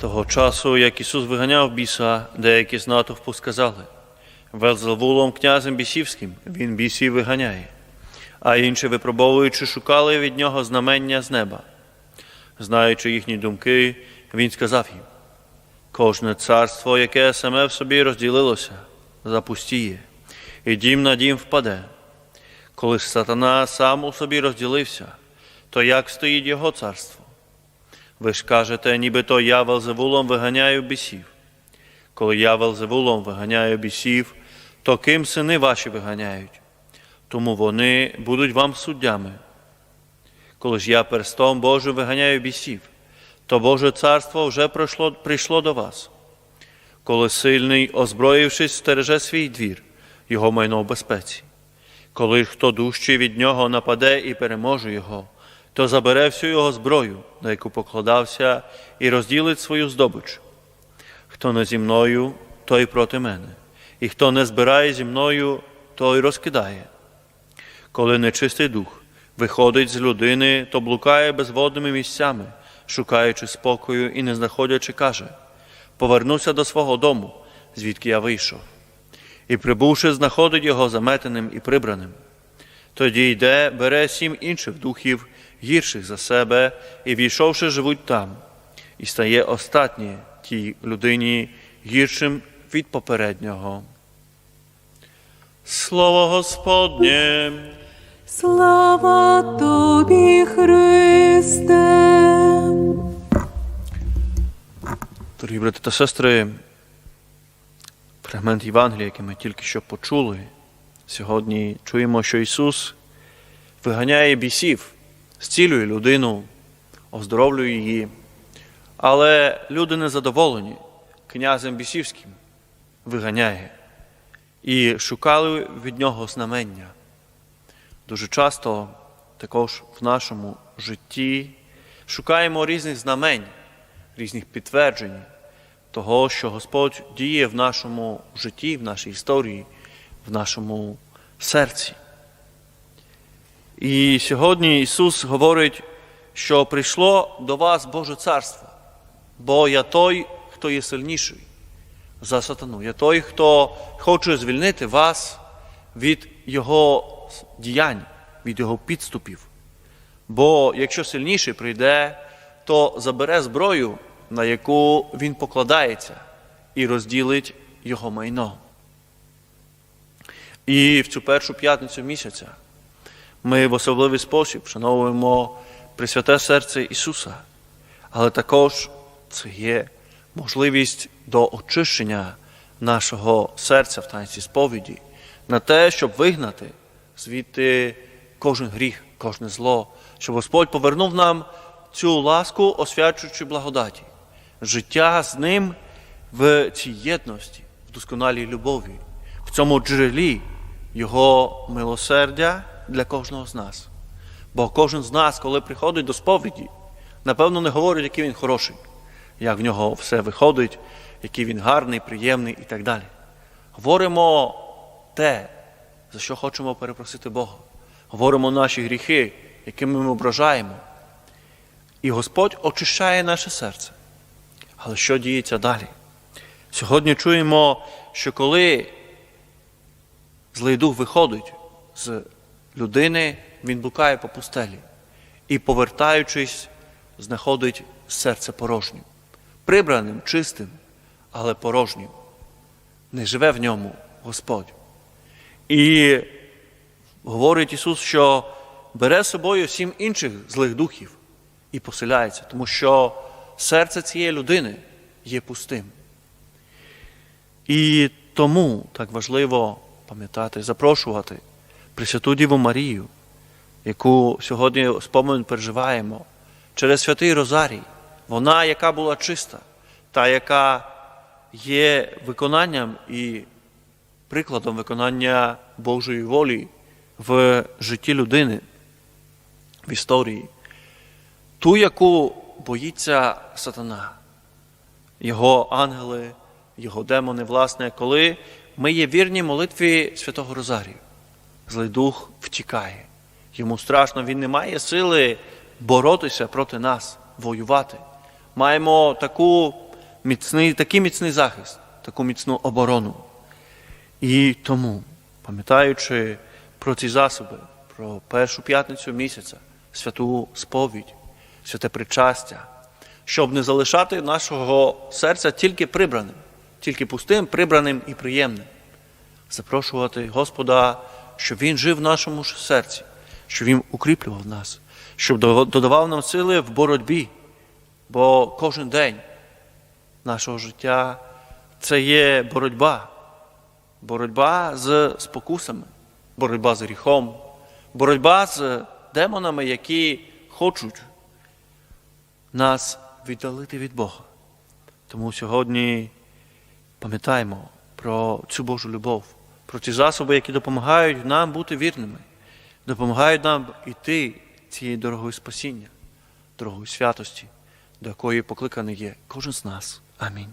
Того часу, як Ісус виганяв біса, деякі з натовпу сказали, Велзевулом князем бісівським він бісів виганяє, а інші, випробовуючи, шукали від нього знамення з неба. Знаючи їхні думки, він сказав їм, кожне царство, яке саме в собі розділилося, запустіє, і дім на дім впаде. Коли ж сатана сам у собі розділився, то як стоїть його царство? Ви ж кажете, нібито я Велзевулом виганяю бісів. Коли я Велзевулом виганяю бісів, то ким сини ваші виганяють? Тому вони будуть вам суддями. Коли ж я перстом Божим виганяю бісів, то Боже царство вже прийшло, прийшло до вас. Коли сильний, озброївшись, стереже свій двір, його майно в безпеці. Коли хто дужчий від нього нападе і переможе його, то забере всю його зброю, на яку покладався, і розділить свою здобич. Хто не зі мною, той проти мене, і хто не збирає зі мною, той розкидає. Коли нечистий дух виходить з людини, то блукає безводними місцями, шукаючи спокою і не знаходячи, каже: Повернуся до свого дому, звідки я вийшов. І, прибувши, знаходить його заметеним і прибраним. Тоді йде, бере сім інших духів, гірших за себе, і війшовши, живуть там, і стає остатнє тій людині гіршим від попереднього. Слово Господнє. Слава тобі, Христе. Дорогі брати та сестри, фрагмент Євангелія, який ми тільки що почули, сьогодні чуємо, що Ісус виганяє бісів, зцілює людину, оздоровлює її. Але люди незадоволені князем бісівським виганяє і шукали від нього знамення. Дуже часто також в нашому житті шукаємо різних знамень, різних підтверджень того, що Господь діє в нашому житті, в нашій історії, в нашому серці. І сьогодні Ісус говорить, що прийшло до вас Боже Царство, бо я той, хто є сильніший за сатану. Я той, хто хоче звільнити вас від Його діянь, від Його підступів. Бо якщо сильніший прийде, то забере зброю, на яку він покладається, і розділить його майно. І в цю першу п'ятницю місяця ми в особливий спосіб вшановуємо Пресвяте серце Ісуса, але також це є можливість до очищення нашого серця в танці сповіді, на те, щоб вигнати звідти кожен гріх, кожне зло, щоб Господь повернув нам цю ласку, освячуючи благодаті, життя з ним в цій єдності, в досконалій любові, в цьому джерелі Його милосердя для кожного з нас. Бо кожен з нас, коли приходить до сповіді, напевно, не говорить, який він хороший, як в нього все виходить, який він гарний, приємний і так далі. Говоримо те, за що хочемо перепросити Бога. Говоримо наші гріхи, якими ми ображаємо. І Господь очищає наше серце. Але що діється далі? Сьогодні чуємо, що коли злий дух виходить з людини, він блукає по пустелі і, повертаючись, знаходить серце порожнім, прибраним, чистим, але порожнім. Не живе в ньому Господь. І говорить Ісус, що бере з собою сім інших злих духів і поселяється, тому що серце цієї людини є пустим. І тому так важливо пам'ятати, запрошувати Пресвяту Діву Марію, яку сьогодні спомин переживаємо, через святий Розарій, вона, яка була чиста, та, яка є виконанням і прикладом виконання Божої волі в житті людини, в історії, ту, яку боїться сатана, його ангели, його демони, власне, коли ми є вірні молитві Святого Розарію. Злий дух втікає. Йому страшно, він не має сили боротися проти нас, воювати. Маємо таку міцний, такий міцний захист, таку міцну оборону. І тому, пам'ятаючи про ці засоби, про першу п'ятницю місяця, святу сповідь, святе причастя, щоб не залишати нашого серця тільки прибраним, тільки пустим, прибраним і приємним. Запрошувати Господа, щоб Він жив в нашому серці, щоб Він укріплював нас, щоб додавав нам сили в боротьбі, бо кожен день нашого життя це є боротьба. Боротьба з спокусами, боротьба з гріхом, боротьба з демонами, які хочуть нас віддалити від Бога. Тому сьогодні пам'ятаємо про цю Божу любов, про ті засоби, які допомагають нам бути вірними, допомагають нам йти цією дорогою спасіння, дорогою святості, до якої покликаний є кожен з нас. Амінь.